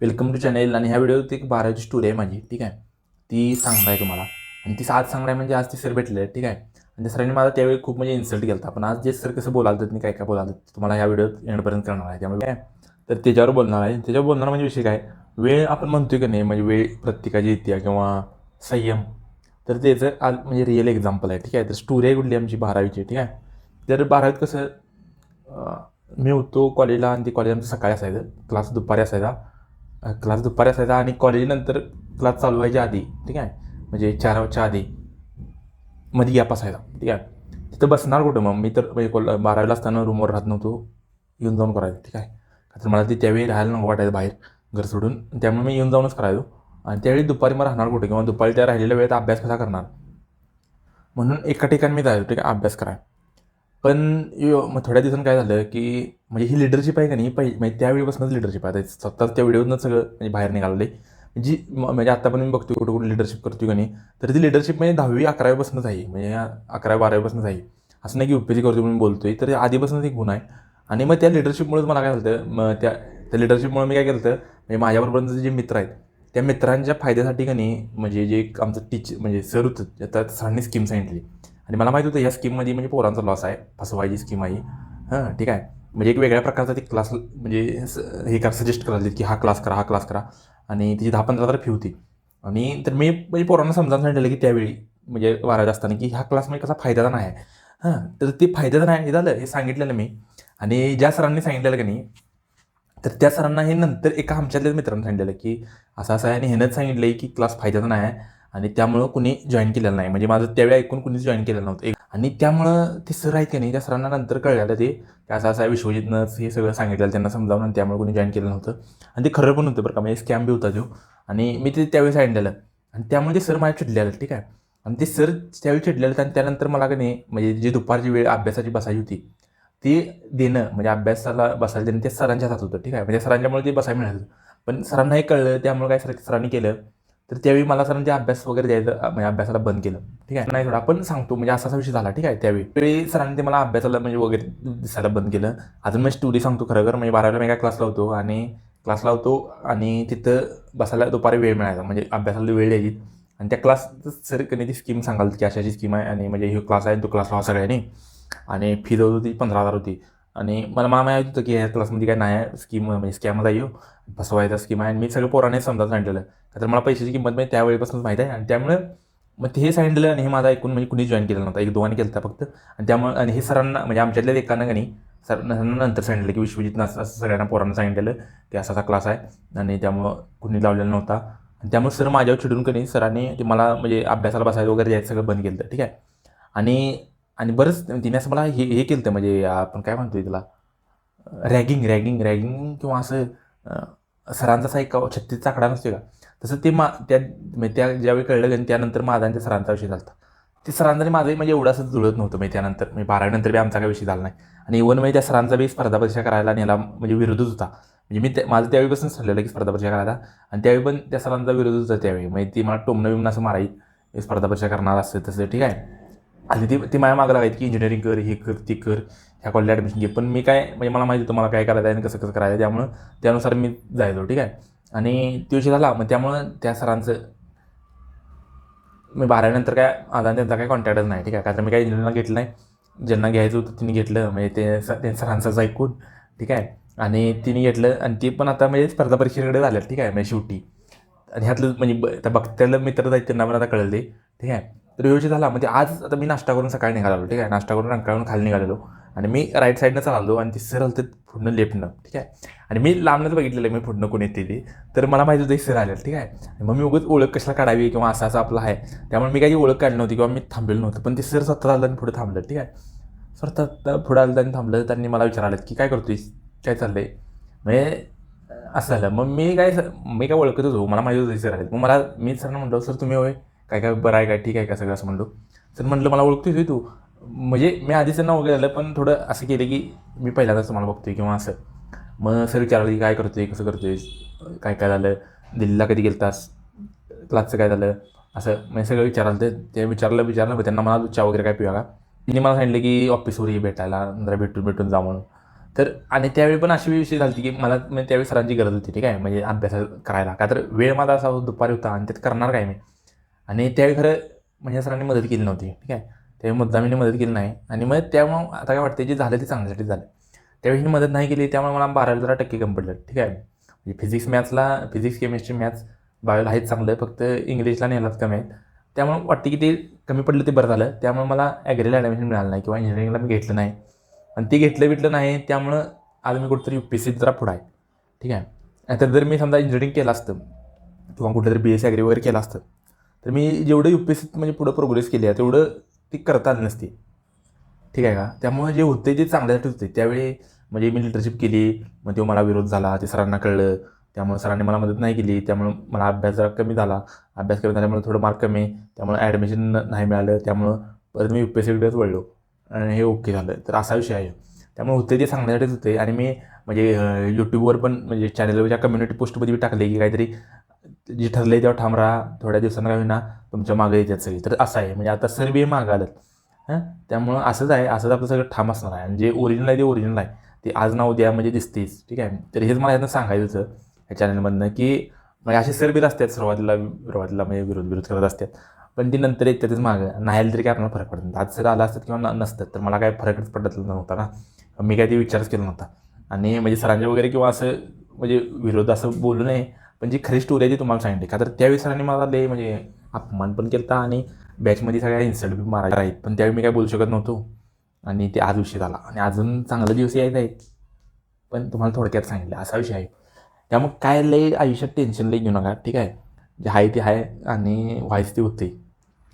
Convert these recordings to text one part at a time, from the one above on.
Welcome to channel आणि ह्या व्हिडिओत एक बारावीची स्टोरी आहे माझी ठीक आहे? ती सांगणार आहे तुम्हाला. आणि ती आज सांगणार आहे म्हणजे आज ते सर भेटले ठीक आहे? आणि त्या सरांनी मला त्यावेळी खूप म्हणजे इन्सल्ट केला होता पण आज जे सर कसं बोलाल तर काय काय बोलाल तुम्हाला ह्या व्हिडिओत एंडपर्यंत करणार आहे. त्यामुळे काय? तर त्याच्यावर बोलणार आहे. त्याच्यावर बोलणार म्हणजे विषय काय? वेळ आपण म्हणतोय की नाही म्हणजे वेळ प्रत्येकाची येते किंवा संयम. तर त्याचं आज म्हणजे रिअल एक्झाम्पल आहे ठीक आहे? तर स्टोरी आहे कुठली आमची? बारावीची ठीक आहे? तर बारावीत कसं मी होतो कॉलेजला आणि ते कॉलेज आमचं सकाळी असायचं. क्लास दुपारी असायचा. क्लास दुपारी असायचा आणि कॉलेजनंतर क्लास चालू व्हायच्या आधी ठीक आहे? म्हणजे चार वाजच्या आधी मध्ये गॅप असायचा ठीक आहे? तिथं बसणार कुठं? मग मी तर म्हणजे कोल बारावीला असताना रूमवर राहत नव्हतो. येऊन जाऊन करायचं ठीक आहे? का तर मला ते त्यावेळी राहायला नको वाटायचं बाहेर घर सोडून. त्यामुळे मी येऊन जाऊनच करायचो. आणि त्यावेळी दुपारी मग राहणार कुठे? किंवा दुपारी त्या राहिलेल्या वेळेत अभ्यास कसा करणार? म्हणून एका ठिकाणी मी जायचो ठीक आहे? अभ्यास करायला. पण यो- मग थोड्या दिवसांनी काय झालं की म्हणजे ही लिडरशिप आहे का नाही पाहिजे म्हणजे त्यावेळीपासूनच लिडरशिप आहे. स्वतःच त्या व्हिडिओनं सगळं म्हणजे बाहेर निघालं जी म्हणजे, म्हणजे आता पण मी बघतो कुठं कुठं लिडरशिप करतो का नाही. तर ती लिडरशिप म्हणजे दहावी अकरावीपासूनच आहे. म्हणजे या अकरावी बारावीपासूनच आहे. असं नाही की उपयोगी करतो म्हणून बोलतोय तर आधीपासूनच एक गुण आहे. आणि मग त्या लिडरशिपमुळेच मला काय झालं मग त्या त्या लिडरशिपमुळे मी काय केलं होतं म्हणजे माझ्याबरोबरचे जे मित्र आहेत त्या मित्रांच्या फायद्यासाठी का नाही म्हणजे जे एक आमचं टीच म्हणजे सर होतं त्या सरांनी स्कीम सांगितली. आणि मला माहिती होतं या स्कीममध्ये म्हणजे पोरांचा लॉस आहे. फसवायची स्कीम आहे हां. ठीक आहे. म्हणजे एक वेगळ्या प्रकारचा ती क्लास म्हणजे स- हे करा सजेस्ट करायला की हा क्लास करा हा क्लास करा. आणि तिची दहा पंधरा हजार फी होती. आणि तर मी म्हणजे पोरांना समजावून सांगितलं की त्यावेळी म्हणजे वारायला असताना की ह्या क्लासमध्ये कसा फायदाचा नाही आहे. हां तर ते फायद्याचं नाही हे झालं हे सांगितलेलं मी. आणि ज्या सरांनी सांगितलेलं की नाही तर त्या सरांना हे नंतर एका आमच्यातल्याच मित्रांनी सांगितलेलं की असं असं आहे आणि ह्यानंच सांगितलं आहे की क्लास फायद्याचा नाही आहे. आणि त्यामुळं कुणी जॉईन केलेलं नाही. म्हणजे माझं त्यावेळी ऐकून कुणीच जॉईन केलेलं नव्हतं. एक- आणि त्यामुळं ते सर आहेत की नाही त्या सरांना नंतर कळलेलं ते की असं असा विश्वजितनंच हे सगळं सांगितलेलं त्यांना समजावून आणि त्यामुळे कोणी जॉईन केलं नव्हतं. आणि ते खरं पण होतं बरं का म्हणजे स्कॅम बी होता तो आणि मी ते त्यावेळी सांगितलेलं. आणि त्यामुळे ते सर माझ्या चिडलेलं ठीक आहे? आणि ते सर त्यावेळी चिडलेलं आणि त्यानंतर मला का नाही म्हणजे जी दुपारची वेळ अभ्यासाची बसायची होती ती देणं म्हणजे अभ्यासाला बसायला देणं ते सरांच्या हातात होतं ठीक आहे? म्हणजे सरांच्यामुळे ते बसायला मिळालं. पण सरांना हे कळलं त्यामुळे काय सर सरांनी केलं. तर त्यावेळी मला सरांचे म्हणजे अभ्यास वगैरे द्यायचं म्हणजे अभ्यासाला बंद केलं. ठीक आहे? नाही थोडा आपण सांगतो म्हणजे असा विषय झाला ठीक आहे? त्यावेळी. त्यावेळी सरांनी ते मला अभ्यासाला म्हणजे वगैरे दिसायला बंद केलं. अजून मी स्टोरी सांगतो खरं खरं म्हणजे बारावीला मी काय क्लासला होतो आणि क्लासला होतो आणि तिथं बसायला दुपारी वेळ मिळायचा म्हणजे अभ्यासाला वेळ द्यायची. आणि त्या क्लास सर कधी ती स्कीम सांगाल की अशाची स्कीम आहे आणि म्हणजे ही क्लास आहे तो क्लास लावा सगळ्यांनी. आणि फी जवळ होती पंधरा हजार होती. आणि मला मला माहीत होतं की ह्या क्लासमध्ये काय नाही आहे स्कीम म्हणजे स्कॅमच आहे फसवायचा स्कीम आहे आणि मी सगळं पोराने समजावून सांगितलेलं. तर मला पैशाची किंमत म्हणजे त्यावेळेपासूनच माहीत आहे आणि त्यामुळे मग ते हे सांगितलं आणि हे माझा ऐकून म्हणजे कुणी जॉईन केलं नव्हतं. एक दोघांनी केलं होतं फक्त. आणि त्यामुळे आणि हे सरांना म्हणजे आमच्यातल्या एकानं का नाही सर नंतर सांगितलं की विश्वजितनं असं असं सगळ्यांना पोरांना सांगितलेलं की असा असा क्लास आहे आणि त्यामुळं कुणी लावलेला नव्हता. आणि त्यामुळे सर माझ्यावर चिडून का नाही सरांनी ते मला म्हणजे अभ्यासाला बसायचं वगैरे यायचं सगळं बंद केलं ठीक आहे? आणि आणि बरंच तिने असं मला हे हे केलं होतं. म्हणजे आपण काय म्हणतो त्याला? रॅगिंग रॅगिंग रॅगिंग किंवा असं सरांचा असा एक छत्तीसचा आकडा नसतो का? तसं ते मा त्या म्हणजे त्या ज्यावेळी कळलं गेलं त्यानंतर माझा आणि त्या सरांचा विषय झाला ते सरांचा माझाही माझंही म्हणजे एवढं असं जुळत नव्हतं मी त्यानंतर म्हणजे बारावीनंतर बी आमचा काही विषय झाला नाही. आणि इवन म्हणजे त्या सरांचा बी स्पर्धा परीक्षा करायला नेला म्हणजे विरोधच होता. म्हणजे मी त्या माझं त्यावेळीपासून ठरलेलं की स्पर्धा परीक्षा करायला. आणि त्यावेळी पण त्या सरांचा विरोध होता त्यावेळी. म्हणजे ती मला टोमणं बिमणं असं माराई स्पर्धा परीक्षा करणार असं तसं ठीक आहे? आणि ती ती माझ्या मागं लागायची की इंजिनिअरिंग कर हे कर ते कर. ह्या कॉलेजला ॲडमिशन घे. पण मी काय म्हणजे मला माहिती होतं मला काय करायचं आहे आणि कसं कसं करायचं आहे. त्यामुळं त्यानुसार मी जायचो ठीक आहे? आणि तो विषय झाला. मग त्यामुळं त्या सरांचं मी बारावीनंतर काय आता त्यांचा काही कॉन्टॅक्टच नाही ठीक आहे? का तर मी काही इंजिनिअरला घेतलं नाही. ज्यांना घ्यायचं होतं तिने घेतलं. म्हणजे ते स- ते सरांचंच ऐकून ठीक आहे? आणि तिने घेतलं. आणि ते पण आता म्हणजे स्पर्धा परीक्षेकडे झाल्या ठीक आहे? म्हणजे शेवटी. आणि ह्यातलं म्हणजे ब- आता बघत्याला मित्र जायचं त्यांना पण आता कळलं ते ठीक आहे? तर व्यवस्थित झाला. म्हणजे आज आता मी नाश्ता करून सकाळी निघालो ठीक आहे? नाश्ता करून रंकाळून खाली निघालेलो. आणि मी राईट साईडनं चाललो आणि ती सर आलं पुढनं लेपणं ठीक आहे? आणि मी लांबनंच बघितलेलं मी पुढनं कोण येते ती. तर मला माहिती होतं सर आलेलं ठीक आहे? आणि मग मी उगाच ओळख कशाला काढावी किंवा असं असं आपलं आहे. त्यामुळे मी काही ओळख काढली नव्हती किंवा मी थांबलेलो नव्हतं. पण ते सर स्वतः आलं आणि पुढे थांबलं ठीक आहे? स्वतः पुढे आलं आणि थांबलं त्यांनी मला विचारलं की काय करतोय काय चाललंय? म्हणजे असं झालं. मग मी काय मी काय ओळखतच हो मला माहिती होतं सर आले मग मला मी सरांना म्हणलो सर तुम्ही होय? काय काय बरं आहे काय ठीक आहे का सगळं? असं म्हणलो. सर म्हटलं मला ओळखतोय तू? म्हणजे मी आधीच त्यांना वगैरे झालं पण थोडं असं केलं की मी पहिल्यांदाच तुम्हाला बघतोय किंवा असं. मग सर विचारलं की काय करतोय कसं करतोय काय काय झालं दिल्लीला कधी गेलतास क्लासचं काय झालं असं. म्हणजे सगळं विचारालं ते ते विचारलं विचारलं मग त्यांना मला चहा वगैरे काय पिवा का तिने मला सांगितलं की ऑफिसवर ये भेटायला जरा भेटून भेटून जा म्हणून. तर आणि त्यावेळी पण अशी विषय झाली की मला म्हणजे त्यावेळी सरांची गरज होती ठीक आहे? म्हणजे अभ्यास करायला. का तर वेळ माझा असा दुपारी होता आणि त्यात करणार काय मी? आणि त्यावेळी खरं म्हणजे सरांनी मदत केली नव्हती ठीक आहे? त्यावेळी मुद्दामीने मदत केली नाही. आणि मग त्यामुळं आता काय वाटतं जे झालं ते चांगल्यासाठी झालं. त्यावेळी ही मदत नाही केली त्यामुळे मला बारावीला जरा टक्के कमी पडलं. ठीक आहे? म्हणजे फिजिक्स मॅथ्सला फिजिक्स केमिस्ट्री मॅथ्स बायोला आहेच चांगलं फक्त इंग्लिशला नेलाच कमी आहेत. त्यामुळे वाटते की ते कमी पडलं ते बरं झालं. त्यामुळे मला ॲग्रीला ॲडमिशन मिळालं नाही किंवा इंजिनिअरिंगला मी घेतलं नाही. आणि ते घेतलं बिटलं नाही त्यामुळं आज मी कुठंतरी यू पी एस सीत जरा पुढं आहे. ठीक आहे? नाहीतर जर मी समजा इंजिनिअरिंग केलं असतं किंवा कुठेतरी बी एस ॲग्री वगैरे केलं असतं तर मी जेवढं यू पी एस सीत म्हणजे पुढं प्रोग्रेस केली आहे तेवढं ती करता आली नसती. ठीक आहे का? त्यामुळे जे होते ते चांगल्यासाठी होते त्यावेळी म्हणजे मी लिडरशिप केली मग तेव्हा मला विरोध झाला ते सरांना कळलं त्यामुळे सरांनी मला मदत नाही केली त्यामुळे मला अभ्यास जरा कमी झाला. अभ्यास कमी झाल्यामुळे थोडं मार्क कमी त्यामुळे ॲडमिशन नाही मिळालं त्यामुळं परत मी यू पी एस सीकडेच वळलो. आणि हे ओके झालं. तर असा विषय आहे. त्यामुळे होते ते सांगण्यासाठीच होते आणि मी म्हणजे यूट्यूबवर पण म्हणजे चॅनलवरच्या कम्युनिटी पोस्टमध्ये बी टाकले की काहीतरी जे ठरले तेव्हा ठाम राहा थोड्या दिवसांना काय होईना तुमच्या मागे येतात सगळी. तर असं आहे. म्हणजे आता सर बी मागं आलं हां? त्यामुळं असंच आहे. असंच आपलं सगळं ठाम असणार आहे. आणि जे ओरिजिनल आहे ते ओरिजिनल आहे. ते आज ना उद्या म्हणजे दिसतेच. ठीक आहे? तर हेच मला यातनं सांगायचं होतं या चॅनलमधनं की म्हणजे असे सर असतात. सुरुवातीला सुरुवातीला म्हणजे विरोध विरोध करत असतात. पण ती नंतर येत त्यातच मागं नाही तरी काय आपल्याला फरक पडत आज सर आला असतात किंवा नसतात तर मला काय फरकच पडत नव्हता ना. मी काय ते विचारच केला नव्हता. आणि म्हणजे सरांच्या वगैरे किंवा असं म्हणजे विरोध असं बोलू नये. पण जी खरी स्टोरी आहे ती तुम्हाला सांगितली. का तर त्यावेळी सरांनी मला लय म्हणजे अपमान पण केला आणि बॅचमध्ये सगळ्या इन्सल्ट बी मारायला आहेत पण त्यावेळी मी काय बोलू शकत नव्हतो. आणि ते आज विषय झाला. आणि अजून चांगले दिवस यायचे आहेत. पण तुम्हाला थोडक्यात सांगितलं असा विषय आहे. त्यामुळे काय लय आयुष्यात टेन्शन लई घेऊ नका. ठीक आहे? जे आहे ते आहे आणि व्हायचं ते होते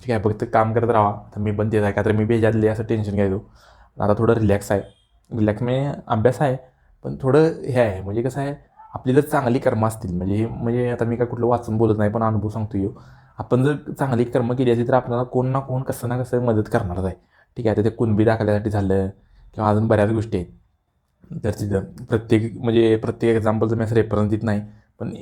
ठीक आहे? फक्त काम करत राहा. तर मी पण तेच आहे. का तर मी बेजात असं टेन्शन घ्यायचो आता थोडं रिलॅक्स आहे. रिलॅक्स म्हणजे अभ्यास आहे. पण थोडं हे आहे. म्हणजे कसं आहे? आपली जर चांगली कर्म असतील. म्हणजे हे म्हणजे आता मी काय कुठलं वाचून बोलत नाही पण अनुभव सांगतो येऊ आपण जर चांगली कर्म केली असेल तर आपल्याला कोण ना कोण कसं ना कसं मदत करणारच आहे. ठीक आहे तर ते कुणबी दाखल्यासाठी झालं किंवा अजून बऱ्याच गोष्टी आहेत. तर तिथं प्रत्येक म्हणजे प्रत्येक एक्झाम्पलचं मी असं रेफरन्स देत नाही. पण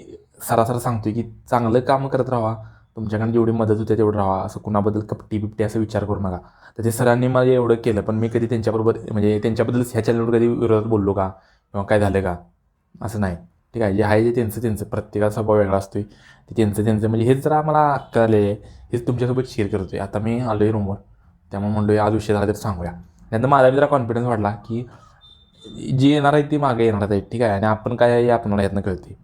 सरासर सांगतोय की चांगलं काम करत राहा. तुमच्याकडे जेवढी मदत होते तेवढं राहा. असं कुणाबद्दल कपटी बिपटी असं विचार करू नका. तर ते सरांनी मला एवढं केलं पण मी कधी त्यांच्याबरोबर म्हणजे त्यांच्याबद्दल ह्या चॅनलवर कधी विरोधात बोललो का? किंवा काय झालं का? असं नाही. ठीक आहे जे आहे ते त्यांचं त्यांचं. प्रत्येकाचा स्वभाव वेगळा असतोय. ते त्यांचं त्यांचं. म्हणजे हेच जरा मला आलेलं आहे. हेच तुमच्यासोबत शेअर करतोय. आता मी आलो आहे रूमवर त्यामुळे म्हणलो आज विषय झाला तर सांगूया. नंतर माझा जरा कॉन्फिडन्स वाढला की जी येणार आहे ती मागे येणार आहे ठीक आहे? आणि आपण काय आहे आपणाला यातनं कळते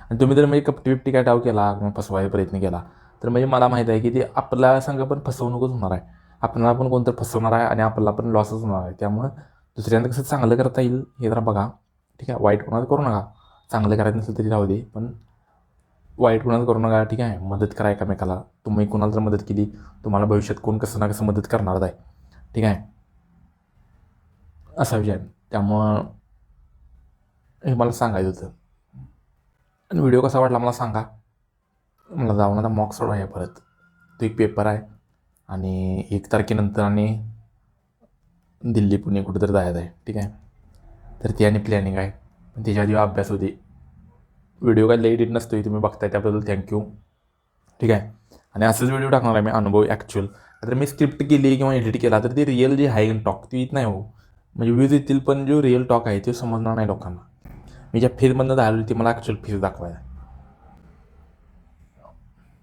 आणि तुम्ही जर म्हणजे कपटी बिपटी काय डाव केला किंवा फसवायचा प्रयत्न केला तर म्हणजे मला माहीत आहे की ते आपला संघ पण फसवणूकच होणार आहे. आपल्याला पण कोणतं फसवणार आहे आणि आपल्याला पण लॉसच होणार आहे. त्यामुळं दुसऱ्यांदा कसं चांगलं करता येईल हे जरा बघा. ठीक आहे? वाईट कोणाला करू नका. चांगलं करायचं नसेल तरी राहू दे पण वाईट कुणाला करू नका. ठीक आहे? मदत करा एकामेकाला. तुम्ही कोणाला जर मदत केली तुम्हाला भविष्यात कोण कसं ना कसं मदत करणारच आहे. ठीक आहे? असा विचार त्यामुळं हे मला सांगायचं होतं. आणि व्हिडिओ कसा वाटला मला सांगा. मला जाऊन आता मॉक सोडवा आहे परत. तो एक पेपर आहे. आणि एक तारखेनंतर आणि दिल्ली पुणे कुठेतरी जायचं आहे. ठीक आहे? तर ती आणि प्लॅनिंग आहे. पण त्याच्या आधी अभ्यास होते व्हिडिओ काय एडिट नसतोय तुम्ही बघताय त्याबद्दल थँक्यू ठीक आहे? आणि असंच व्हिडिओ टाकणार आहे मी अनुभव ॲक्च्युअल तर मी स्क्रिप्ट केली किंवा एडिट केला तर ती रिअल जे आहे टॉक ते येत नाही हो. म्हणजे व्ह्यूज येतील पण जो रिअल टॉक आहे ते समजणार नाही लोकांना. मी ज्या फेजमधनं झालो ती मला ॲक्च्युअल फेज दाखवायला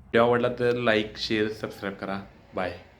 व्हिडिओ आवडला तर लाईक शेअर सबस्क्राईब करा. बाय